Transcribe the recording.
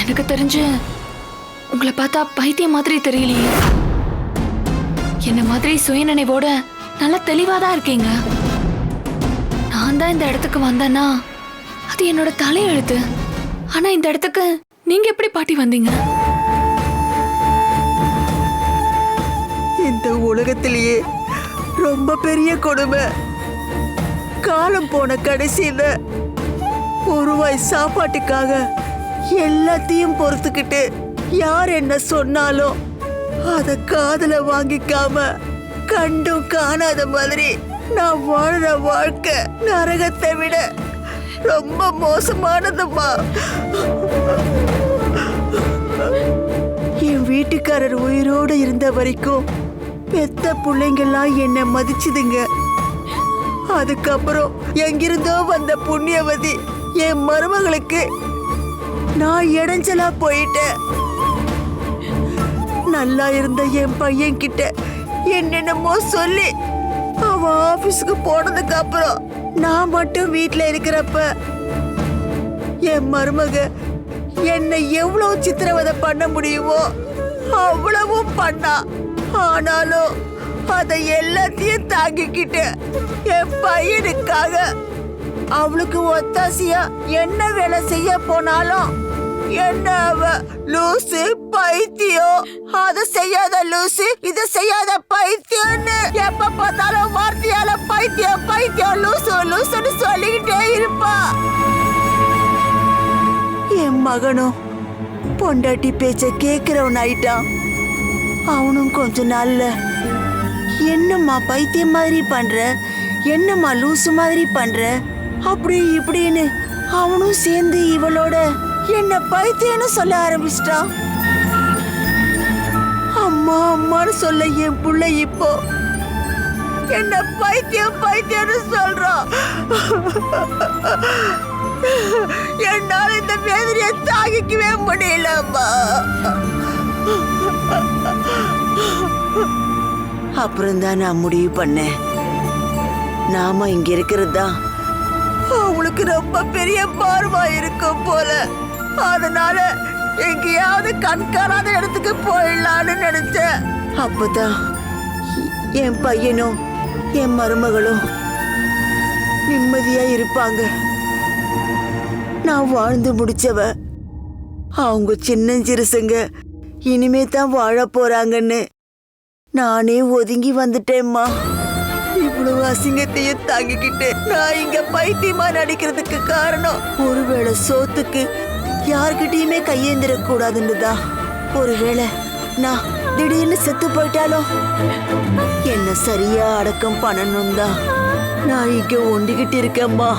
எனக்கு தெரிஞ்சு உங்களை பார்த்தா பைத்தியம் மாதிரி தெரியலையே. என்ன மாதிரி சுயநினைவோட நல்லா தெளிவா தான் இருக்கீங்க. நான் தான் இந்த இடத்துக்கு வந்தேன்னா அது என்னோட தலையெழுத்து. ஆனா இந்த இடத்துக்கு நீங்க எப்படி பாட்டி வந்தீங்க? இந்த உலகத்திலேயே ரொம்ப பெரிய கொடுமை. காலம் போன கடைசியில ஒரு வாய் சாப்பாட்டுக்காக எல்லாத்தையும் பொறுத்துக்கிட்டு யார் என்ன சொன்னாலும் அத காதல வாங்கிக்காம கண்டும் காணாத மாதிரி நான் வாழ்ற வாழ்க்கை நரகத்தை விட ரொம்ப மோசமானதுமா என் வீட்டுக்காரர் உயிரோடு இருந்த வரைக்கும் பெத்த பிள்ளைங்கெல்லாம் என்னை மதிச்சுதுங்க. அதுக்கப்புறம் எங்கிருந்தோ வந்த புண்ணியவதி என் மருமகளுக்கு நான் இடைஞ்சலா போயிட்டேன். நல்லா இருந்த என் பையன் கிட்ட என்னென்னமோ சொல்லி அவன் ஆபீஸ்க்கு போனதுக்கு அப்புறம் நான் மட்டும் வீட்ல இருக்கிறப்ப என் மருமக என்னை எவ்வளவு சித்திரவதை பண்ண முடியுமோ அவ்வளவும் பண்ணா. ஆனாலும் அதை எல்லாத்தையும் தாங்கிக்கிட்டு என் பையனுக்காக அவளுக்கு ஒத்தாசியா என்ன வேலை செய்ய போனாலும் என்ன அவ லூசு பைத்தியம். அத செய்யாத லூசு இத செய்யாத பைத்தியம்னு. எப்ப பார்த்தாலும் வார்த்தையால பைத்தியம் பைத்தியம் லூசு லூசுன்னு சொல்லிக்கிட்டே இருப்பா. என் மகனும் பொண்டாட்டி பேச்ச கேக்குறவன் ஆயிட்டான். அவனும் கொஞ்ச நாள்ல என்னம்மா பைத்தியம் மாதிரி பண்ற? என்னம்மா லூசு மாதிரி பண்ற? அப்படி இப்படின்னு அவனும் சேர்ந்து இவளோட என்ன பைத்தியம்னு சொல்ல ஆரம்பிச்சிட்டா. அம்மா அம்மான்னு சொல்ல என் புள்ள இப்போ. என்ன பைத்தியம் பைத்தியம்னு சொல்றான் என்னால இந்த வேதனையை தாங்கிக்கவே முடியலம்மா அப்புறம் தான் நான் முடிவு பண்ணேன். நாம இங்க இருக்கிறது தான். அவளுக்கு ரொம்ப பெரிய பார்வா இருக்கும் அதனால எங்கேயாவது கண்காணாத இடத்துக்கு போயிடலான்னு நினைச்சேன். அப்பதான் என் பையனும் என் மருமகளும் நிம்மதியா இருப்பாங்க. நான் வாழ்ந்து முடிச்சவ. அவங்க சின்னஞ்சிறுசுங்க இனிமே தான் வாழ போறாங்கன்னு நானே ஒதுங்கி வந்துட்டேம்மா. இவ்வளவு அசிங்கத்தையும் தாங்கிக்கிட்டு நான் இங்க பைத்தியமா நடிக்கிறதுக்கு காரணம். ஒருவேளை சோத்துக்கு யார்கிட்டயுமே கையேந்திர கூடாதுன்னு தான் ஒருவேளை நான் திடீர்னு செத்து போயிட்டாலும் என்ன சரியா அடக்கம் பண்ணணும் தான் நான் இங்க ஒண்டிக்கிட்டு இருக்கேம்மா.